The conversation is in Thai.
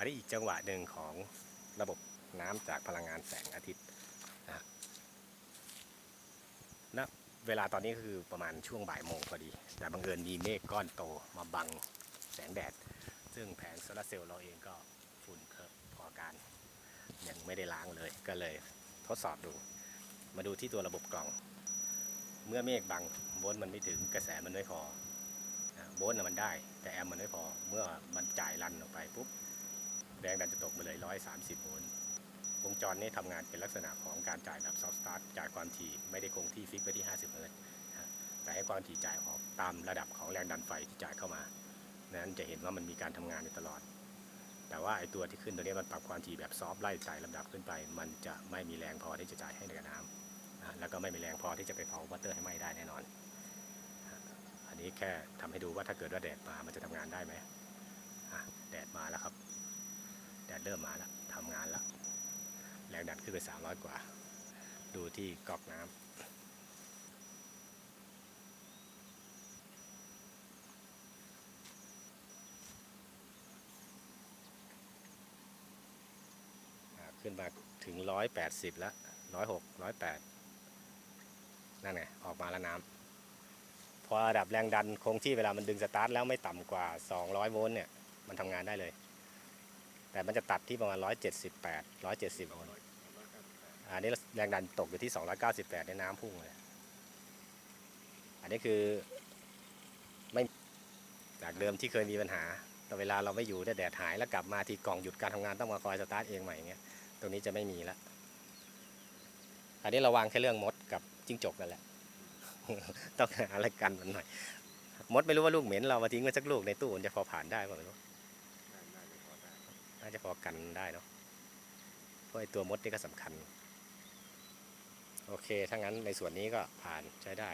อันนี้อีกจังหวะหนึ่งของระบบน้ำจากพลังงานแสงอาทิตย์นะฮะเวลาตอนนี้คือประมาณช่วงบ่ายโมงพอดี แต่บังเอิญมีเมฆก้อนโตมาบังแสงแดด ซึ่งแผงโซลาร์เซลล์เราเองก็ฝุ่นเพิ่มพอการ ยังไม่ได้ล้างเลย ก็เลยทดสอบดู มาดูที่ตัวระบบกล่อง เมื่อเมฆบังโวลต์มันไม่ถึงกระแสมันไม่พอโวลต์น่ะมันได้ แต่แอมป์มันไม่พอ เมื่อมันจ่ายรันออกไปปุ๊บ แรงดันจะตกมาเลย 130 โวลต์ วงจรนี้ทำงานเป็นลักษณะของการจ่ายแบบซอฟต์สตาร์ทจ่ายความถี่ไม่ได้คงที่ฟิกไว้ที่ 50 เฮิรตซ์นะแต่ให้ความถี่จ่ายออกตามระดับของแรงดันไฟที่จ่ายเข้ามานั้นจะเห็นว่ามันมีการทำงานอยู่ตลอด แต่ว่าไอตัวที่ขึ้นตัวนี้มันปรับความถี่แบบซอฟต์ไล่ไต่ลำดับขึ้นไป มันจะไม่มีแรงพอที่จะจ่ายให้ในกระน้ำแล้วก็ไม่มีแรงพอที่จะไปเผาวัตเตอร์ให้ไหม้ได้แน่นอน อันนี้แค่ทำให้ดูว่าถ้าเกิดว่าแดดมา มันจะทำงานได้ไหมแดดมาแล้วครับ เริ่มมาแล้วทำงานแล้วแรงดันขึ้นไป 300 กว่า ดูที่ก๊อกน้ำขึ้นมาถึง 180 แล้ว 106 108 นั่นไง ออกมาแล้วน้ำพอระดับแรงดันคงที่เวลามันดึงสตาร์ทแล้วไม่ต่ำกว่า 200 โวลต์เนี่ย มันทำงานได้เลย แต่มันจะตัดที่ประมาณ 178 170โวลต์อันนี้แรงดันตกอยู่ที่ 298 ในน้ำพุ่งเลย อันนี้คือไม่จากเดิมที่เคยมีปัญหา แต่เวลาเราไม่อยู่เนี่ยแดดหายแล้วกลับมาทีกล่องหยุดการทำงานต้องมาคอยสตาร์ทเองใหม่อย่างเงี้ย ตรงนี้จะไม่มีละ อันนี้เราวางแค่เรื่องมดกับจิ้งจกนั่นแหละ ต้องหาอะไรกันมันหน่อย มดไม่รู้ว่าลูกเหม็นเรามาทิ้งไว้สักลูกในตู้มันจะพอผ่านได้ป่ะไม่รู้ น่าจะพอกันได้เนาะเพราะไอ้ตัวมดนี่ก็สำคัญ โอเค ถ้างั้นในส่วนนี้ก็ผ่านใช้ได้